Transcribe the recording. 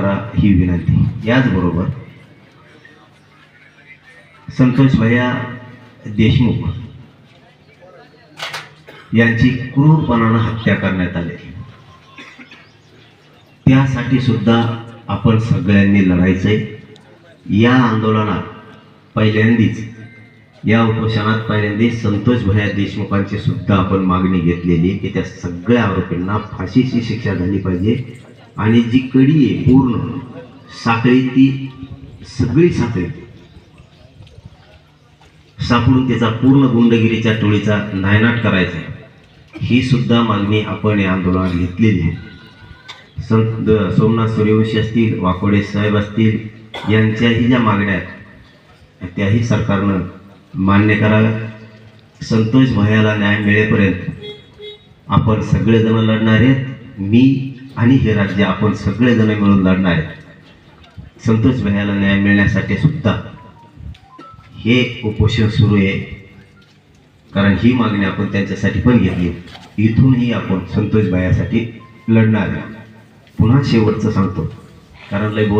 करा ही विनंती. याचबरोबर संतोष भैया देशमुख यांची क्रूरपणानं हत्या करण्यात आली. त्यासाठी सुद्धा आपण सगळ्यांनी लढायचंय. या आंदोलनात पहिल्यांदीच या उपोषणात पहिल्यांदाच संतोष भैया देशमुखांची सुद्धा आपण मागणी घेतलेली की त्या सगळ्या आरोपींना फाशीची शिक्षा झाली पाहिजे. आणि जी कडी आहे पूर्ण साखळी ती सगळी साखळी. सापडून त्याचा पूर्ण गुंडगिरीच्या टोळीचा नायनाट करायचा. ही सुद्धा मागणी आपण या आंदोलनात घेतलेली आहे. संत सोमनाथ सूर्यवंशी असतील वाकोडे साहेब असतील यांच्याही ज्या मागण्या आहेत त्याही सरकारनं मान्य कराव्या संतोष भयाला न्याय मिळेपर्यंत आपण सगळेजण लढणार आहेत. मी आणि हे राज्य आपण सगळेजण मिळून लढणार आहेत संतोष भयाला न्याय मिळण्यासाठी सुद्धा हे उपोषण सुरू आहे. कारण ही मागणी आपण त्यांच्यासाठी पण घेतली इथूनही आपण संतोष भयासाठी लढणार आहे. पुन्हा शेवटचं सांगतो. कारण लय बोल